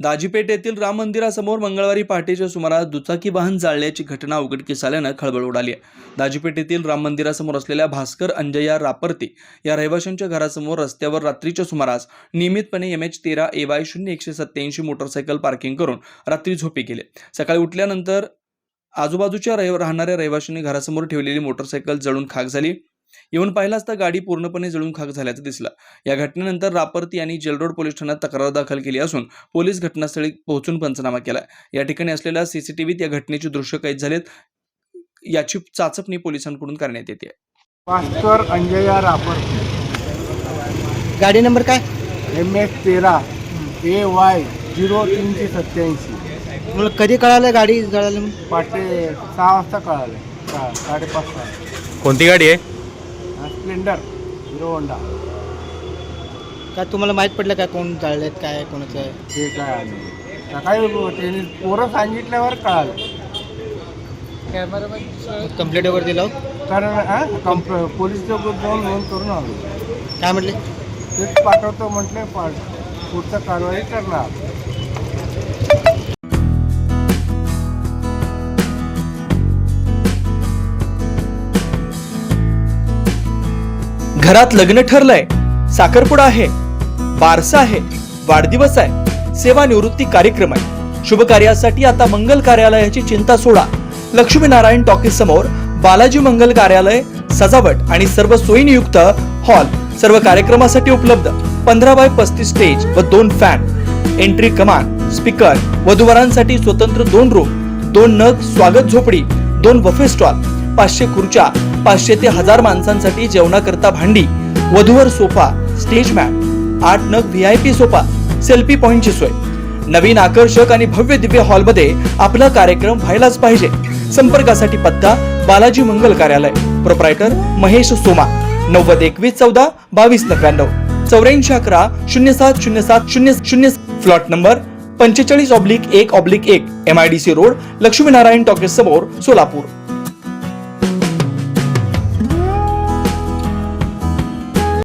दाजीपेठ येथील राम मंदिरासमोर मंगळवारी पहाटेच्या सुमारास दुचाकी वाहन जाळल्याची घटना उघडकीस आल्यानं खळबळ उडाली आहे. दाजीपेठ येथील राम मंदिरासमोर असलेल्या भास्कर अंजया रापर्ते या रहिवाशांच्या घरासमोर रस्त्यावर रात्रीच्या सुमारास नियमितपणे एम एच तेरा ए वाय शून्य एकशे सत्त्याऐंशी मोटरसायकल पार्किंग करून रात्री झोपी गेले सकाळी उठल्यानंतर आजूबाजूच्या रहिव राहणाऱ्या रहिवाशांनी घरासमोर ठेवलेली मोटरसायकल जळून खाक झाली. येऊन पाहिला असता गाडी पूर्णपणे जळून खाक झाल्याचं दिसलं. या घटनेनंतर रापर्ती यांनी जेलरोड पोलीस ठाण्यात तक्रार दाखल केली असून पोलीस घटनास्थळी पोहोचून पंचनामा केला या ठिकाणी असलेल्या सीसीटीव्हीत या घटनेची दृश्य कैद झालेत. याची चाचपणी पोलिसांकडून करण्यात येते. पास्टर अंजया रापर गाडी नंबर काय? एम एस तेरा. ए वाय झिरो तीनशे सत्याऐंशी मला कधी कळालं गाडी जळाली म्हणून? पाटे सहा वाजता कळाले. साडेपाच सहा. कोणती गाडी आहे? स्प्लेंडर. Hero Honda. काय तुम्हाला माहीत पडलं काय कोण जळलेत काय कोणाचं? आहे ते काय आले सकाळी त्यांनी पोरं सांगितल्यावर कळालं. कंप्लेंट वगैरे दिलं कारण हा कंप पोलीस चौकात जाऊन नोंद करून आलो. काय म्हटले? तेच पाठवतो म्हटले पुढचं कारवाई करणार. घरात लग्न ठरलंय. साखरपुडा आहे बारसा आहे वाढदिवस आहे सेवानिवृत्ती कार्यक्रम आहे. शुभ कार्यासाठी आता मंगल कार्यालयाची चिंता सोडा. लक्ष्मीनारायण टॉकीज समोर बालाजी मंगल कार्यालय सजावट आणि सर्व सोयीनियुक्त हॉल सर्व कार्यक्रमासाठी उपलब्ध. पंधरा बाय पस्तीस स्टेज व दोन फॅन. एंट्री कमान स्पीकर वधूवरांसाठी स्वतंत्र दोन रूम दोन नग स्वागत झोपडी दोन बफे स्टॉल. पाचशे खुर्च्या पाचशे ते हजार माणसांसाठी जेवणाकरता भांडी वधूवर सोफा स्टेज मॅट आठ नग V I P sofa selfie पॉइंटची सोय. नवीन आकर्षक आणि भव्य दिव्य हॉलमध्ये आपला कार्यक्रम व्हायलाच पाहिजे. संपर्कासाठी पत्ता बालाजी मंगल कार्यालय. प्रोप्रायटर महेश सोमा. नव्वद एकवीस चौदा बावीस नव्याण्णव. चौऱ्याऐंशी अकरा शून्य सात शून्य सात शून्य शून्य फ्लॉट नंबर पंचेचाळीस ऑब्लिक एक ऑब्लिक एक M I D C road Laxminarayan talkies समोर सोलापूर.